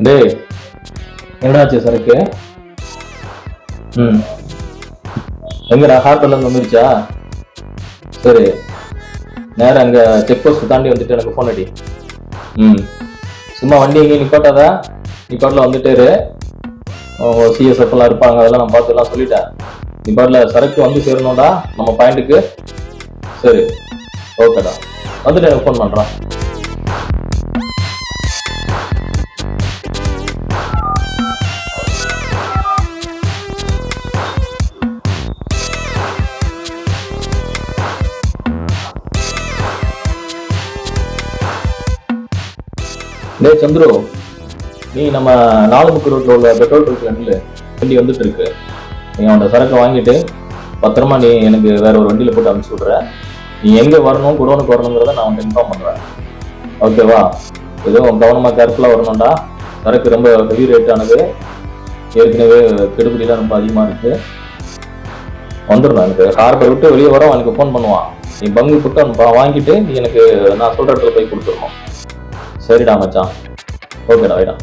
டேய் என்னாச்சு சரக்கு? ம். எங்கடா ஹார்பர்லாம் வந்துருச்சா? சரி. நேரம் அங்க செக் போஸ்ட் தாண்டி வந்துட்டு எனக்கு ஃபோன் அடி. ம். சும்மா வண்டி எங்கேயும் நிப்பாட்டாதா நிப்பாட்டில் வந்துட்டு சிஎஸ்எஃப் எல்லாம் இருப்பாங்க அதெல்லாம் நான் பார்த்து எல்லாம் சொல்லிட்டேன். நிப்பாட்டில் சரக்கு வந்து சேரணும்டா நம்ம பாயிண்ட்டுக்கு சரி ஓகேடா வந்துட்டு எனக்கு ஃபோன் பண்ணுறான் டேய் சந்துரு. நீ நம்ம நாலுமுக்கு ரோட்ல உள்ள பெட்ரோல் இருக்குல்ல வண்டி வந்துட்டு இருக்கு. நீ அவனோட சரக்கை வாங்கிட்டு பத்திரமா நீ எனக்கு வேற ஒரு வண்டியில போட்டு அனுப்பிச்சு விட்ற. நீ எங்க வரணும் குடோனுக்கு வரணுங்கிறத நான் உனக்கு இன்ஃபார்ம் பண்றேன். ஓகேவா எதுவும் கவனமா கேர்ஃபுல்லா வரணும்டா. சரக்கு ரொம்ப ஹெவி ரேட் ஆனது. ஏற்கனவே கெடுபிடிலாம் ரொம்ப அதிகமா இருக்கு. வந்துடும் எனக்கு. ஹார்பர் விட்டு வெளியே வர அவனுக்கு ஃபோன் பண்ணுவான். நீ பங்கு புட்டு வாங்கிட்டு நீ எனக்கு நான் சொல்ற இடத்துல போய் கொடுத்துருவோம் சரிடா மச்சான். ஓகேடா வைடா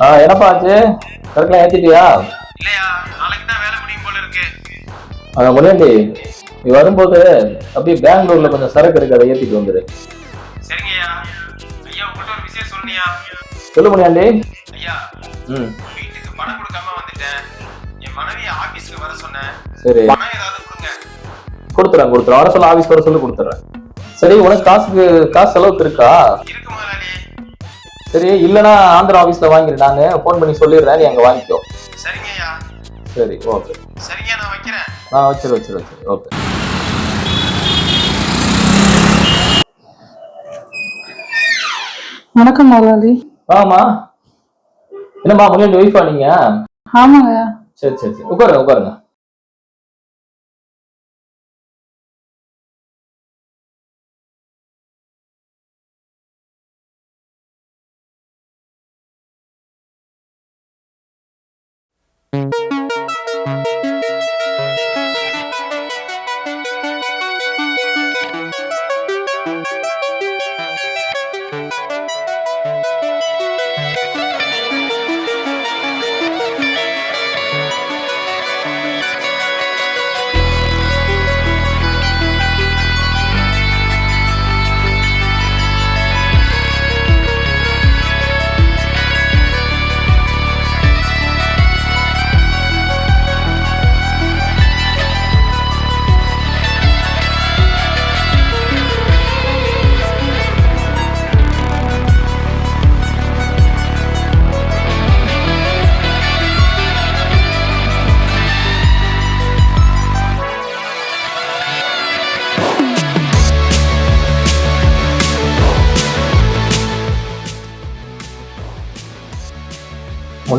ஆ என்னப்பா ஆச்சு? கரெக்டாக ஏற்றிட்டியா இல்லையா நாளைக்கு தான் வேலை முடியும் போல இருக்கு. அதான் முனியாண்டி நீ வரும்போது அப்படியே பெங்களூர்ல கொஞ்சம் சரக்கு இருக்கு அதை ஏற்றிட்டு வந்துடு சரிங்கய்யா. ஐயா உங்கள்கிட்ட ஒரு விஷயம் சொன்னியா? சொல்லு முனியாண்டி ஐயா ம். வீட்டுக்கு பணம் கொடுக்காம வந்துட்டேன். என் மனைவியை ஆபீஸ்க்கு வர சொன்னேன். சரி. பணம் ஏதாவது கொடுங்க. கொடுத்துறேன் கொடுத்துறேன். வர சொல்ல ஆஃபீஸ் வர சொல்லி கொடுத்துட்றேன் சரி உனக்கு காசுக்கு காசு செலவுக்கு இருக்கா? இருக்கு முதலாளி சரி இல்லைன்னா ஆந்திரா ஆஃபீஸில் வாங்கிடு நான் ஃபோன் பண்ணி சொல்லிடுறேன். நீ அங்கே வாங்கிக்கோ. சரிங்கய்யா. சரி ஓகே சரிங்க நான் வைக்கிறேன். நான் வச்சிரு வச்சிரு வச்சிரு. ஓகே வணக்கம் முதலாளி ஆமா. என்னம்மா முன்னாடி ஒய்ஃபா நீங்க? ஆமாங்க. சரி சரி சரி. உட்காருங்க உட்காருங்க.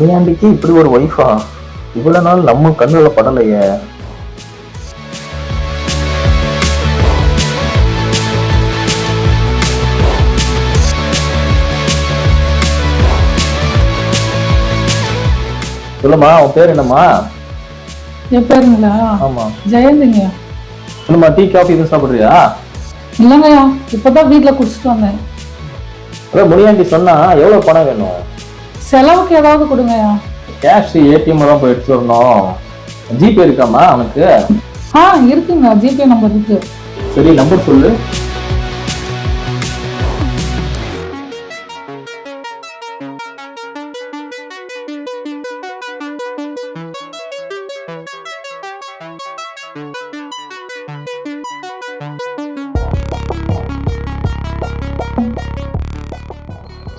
முனியாண்டிக்கு இப்படி ஒரு ஒய்ஃபா இவ்வளவு நாள் நம்ம கண்ணுல படலையே. சொல்லுமா உன் பேர் என்னம்மா? என் பேருங்களா ஆமா. ஜெயந்திங்க. என்னம்மா டீ காஃபி எதுவும் சாப்பிடுறியா? இல்லைங்கய்யா இப்பதான் வீட்டுல குடிச்சிட்டு வந்தேன். அதான் முனியாண்டி சொன்னா எவ்வளவு பணம் வேணும்? செலவுக்கு ஏதாவது கொடுங்கய்யா கேஷ் ஏடிஎம் தான் போய் எடுத்து வரணும். ஜிபே இருக்காமா அவனுக்கு? ஆ இருக்குங்க. ஜிபே நம்பர் இருக்கு. சரி நம்பர் சொல்லு.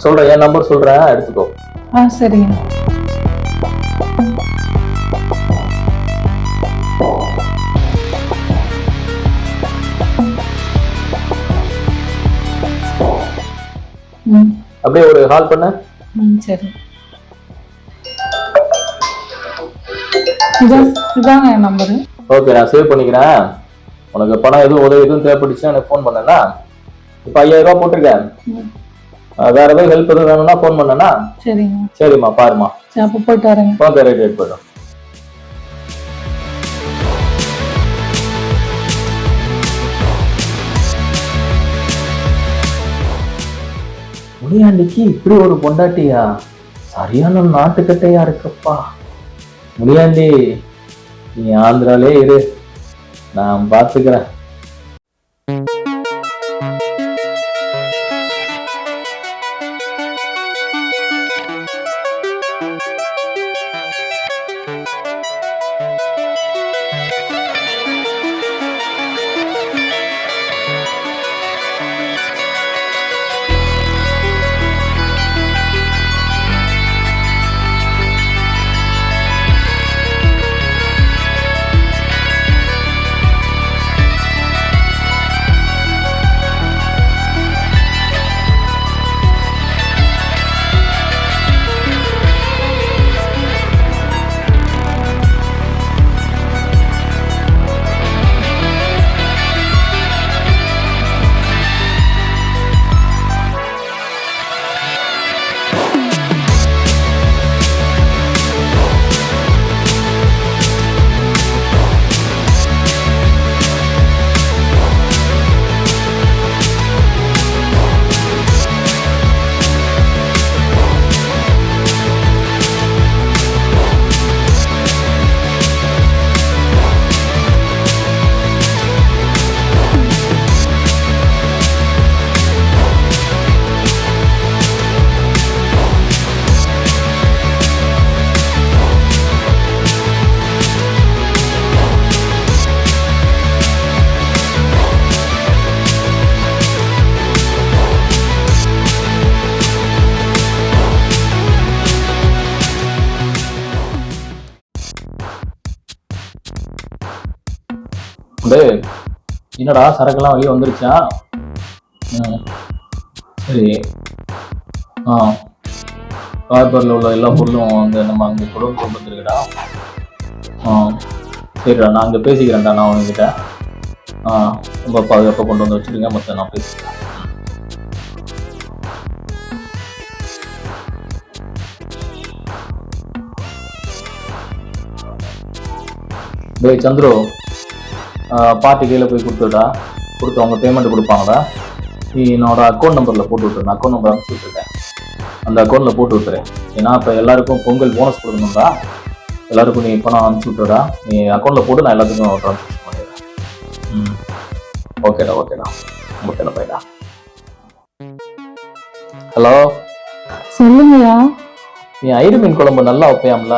சொல்றேன் என் நம்பர் சொல்றேன் எடுத்துக்கோ. ஆ சரிங்க. ம். அப்படியே ஒரு கால் பண்ண. ம் சரி. இதான் இதாங்க என் நம்பரு ஓகே நான் சேவ் பண்ணிக்கிறேன். உனக்கு பணம் எதுவும் உதவி எதுவும் தேவைப்பட்டுச்சுன்னா எனக்கு ஃபோன் பண்ணேன்னா இப்போ ஐயாயிரம் ரூபா போட்டிருக்கேன். வேற ஏதாவது ஹெல்ப் எதுவும் வேணும்னா ஃபோன் பண்ணேன்னா சரிங்க. சரிம்மா பாருமா சரி அப்போ போயிட்டு வரேங்க. ஓகே ரைட் ரைட் போய்டும் முனியாண்டிக்கு இப்படி ஒரு பொண்டாட்டியா? சரியான நாட்டுக்கட்டையா இருக்கப்பா. முனியாண்டி நீ ஆந்திராலே இரு. நான் பார்த்துக்கிறேன் என்னடா சரக்குலாம் வெளியே வந்துருச்சா? சரி. ஆ கார்பரில் உள்ள எல்லா பொருளும் அங்கே நம்ம அங்கே கொண்டு கொண்டு வந்துருக்கடா. ஆ சரிடா நான் அங்கே பேசிக்கிறேன்டா நான் உங்ககிட்ட ஆ ரொம்ப பாதுகாப்பாக கொண்டு வந்து வச்சுருங்க மற்ற நான் பேசிக்கிறேன். டேய் சந்துரு. பார்ட்டி கையில் போய் கொடுத்துடா கொடுத்து அவங்க பேமெண்ட் கொடுப்பாங்களா? நீ என்னோட அக்கௌண்ட் நம்பரில் போட்டு விட்டுரு. நான் அக்கௌண்ட் நம்பர் அனுப்பிச்சி விட்ருக்கேன் அந்த அக்கௌண்ட்டில் போட்டு விட்டுரு ஏன்னா இப்போ எல்லாருக்கும் பொங்கல் போனஸ் கொடுக்கணும்டா. எல்லாருக்கும் நீ பணம் அனுப்பிச்சி விட்டுடா நீ அக்கௌண்ட்டில் போட்டு நான் எல்லாத்துக்கும் ட்ரான்ஸ்ஃபர் பண்ணிடுறேன் ம். ஓகேடா ஓகேடா. ஓகேடா பைடா ஹலோ? சொல்லுங்கய்யா. நீ ஐரு மீன் குழம்பு நல்லா வைப்பியாம்ல?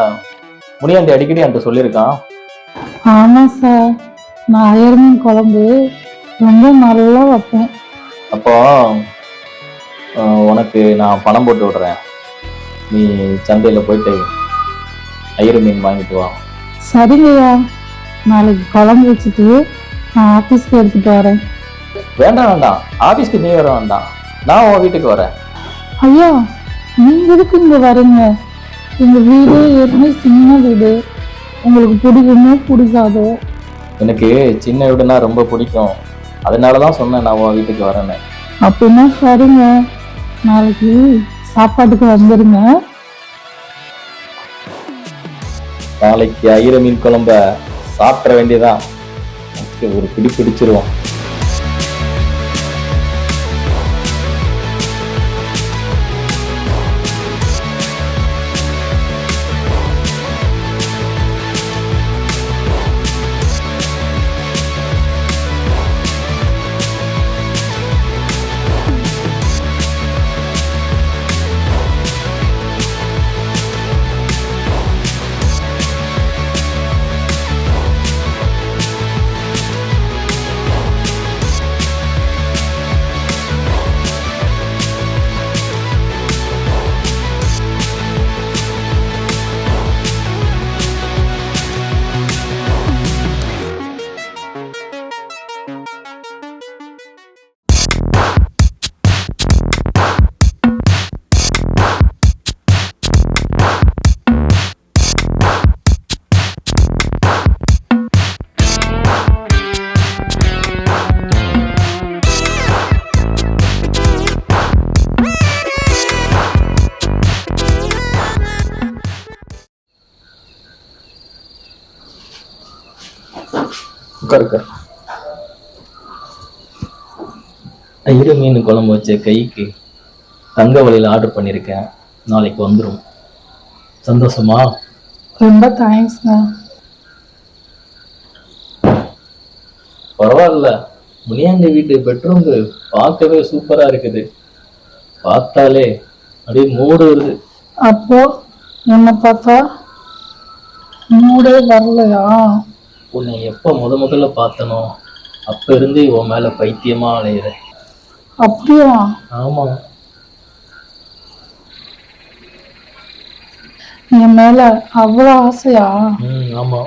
முனியாண்டி அடிக்கடி என்கிட்ட சொல்லியிருக்கான். ஆமாம் சார். நான் அயர்மீன் குழம்பு ரொம்ப நல்லா வைப்பேன். அப்போ அஹ், உனக்கு நான் பணம் போட்டு விடுறேன். நீ சந்தையில் போயிட்டு ஐயரு மீன் வாங்கிட்டு வா. சரிங்கய்யா. நாளைக்கு குழம்பு வச்சுட்டு நான் ஆஃபீஸ்க்கு எடுத்துட்டு வரேன். வேண்டாம் வேண்டாம். ஆஃபீஸ்க்கு நீ வர வேண்டாம். நான் உன் வீட்டுக்கு வரேன். ஐயா நீங்க எதுக்கு இங்க வரீங்க? எங்க வீடு ஏற்கனவே சின்ன வீடு. உங்களுக்கு பிடிக்குமோ பிடிக்காதோ எனக்கு சின்ன வீடுனா ரொம்ப பிடிக்கும். அதனால தான் சொன்னேன் நான் உன் வீட்டுக்கு வரேன்னு. அப்படின்னா சரிங்க. நாளைக்கு சாப்பாட்டுக்கு வந்துருங்க. நாளைக்கு ஐயர மீன் குழம்ப சாப்பிட வேண்டியதான் ஒரு பிடி பிடிச்சிருவோம் உட்காரு உட்காரு இரு மீன் குழம்பு வச்ச கைக்கு தங்க வழியில் ஆர்டர் பண்ணியிருக்கேன் நாளைக்கு வந்துடும் சந்தோஷமா? ரொம்ப தேங்க்ஸ்ங்க பரவாயில்ல. முனியாண்டி வீட்டு பெட்ரூம் பார்க்கவே சூப்பரா இருக்குது. பார்த்தாலே அப்படியே மூடு வருது. அப்போ என்னை பார்த்தா மூடே வரலையா? உன்னை எப்போ முத முதல்ல பார்த்தனோ அப்ப இருந்து உன் மேல பைத்தியமா அலையிறேன் அப்படியா? ஆமா. என் மேல அவ்வளோ ஆசையா? ம் ஆமா.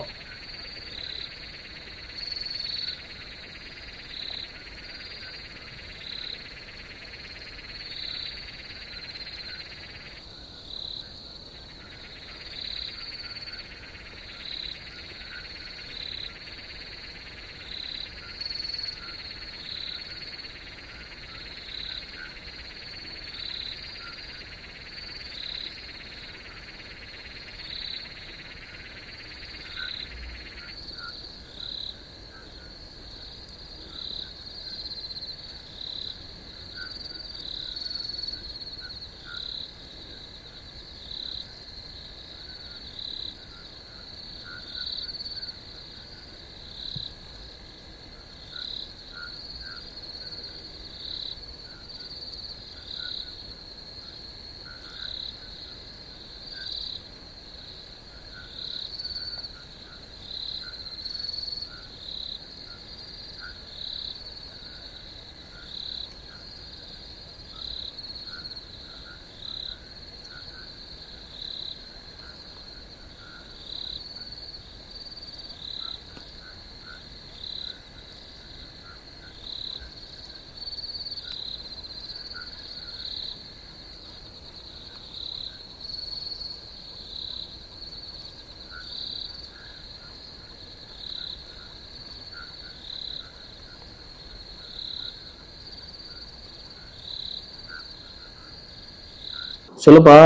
சொல்லுப்பா.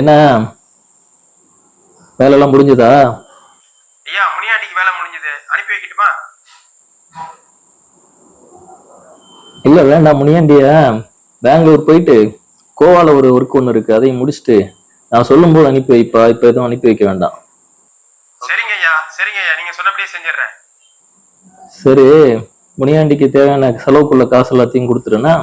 என்ன? வேலைலாம் முடிஞ்சதா? ஐயா முனியாண்டிக்கு வேலை முடிஞ்சது. அனுப்பி வைக்கட்டுமா? இல்ல வேண்டாம் முனியாண்டிய. பெங்களூர் போயிட்டு கோவால ஒரு ஒர்க் ஒன்று இருக்கு. அதையும் முடிச்சுட்டு நான் சொல்லும்போது அனுப்பி வைப்பா. இப்போ எதுவும் அனுப்பி வைக்க வேண்டாம். சரிங்க ஐயா சரிங்க ஐயா. நீங்க சொன்னபடியே செஞ்சிடுறேன். சரி முனியாண்டிக்கு தேவையான செலவுக்குள்ள காசு எல்லாத்தையும் கொடுத்துருன்னா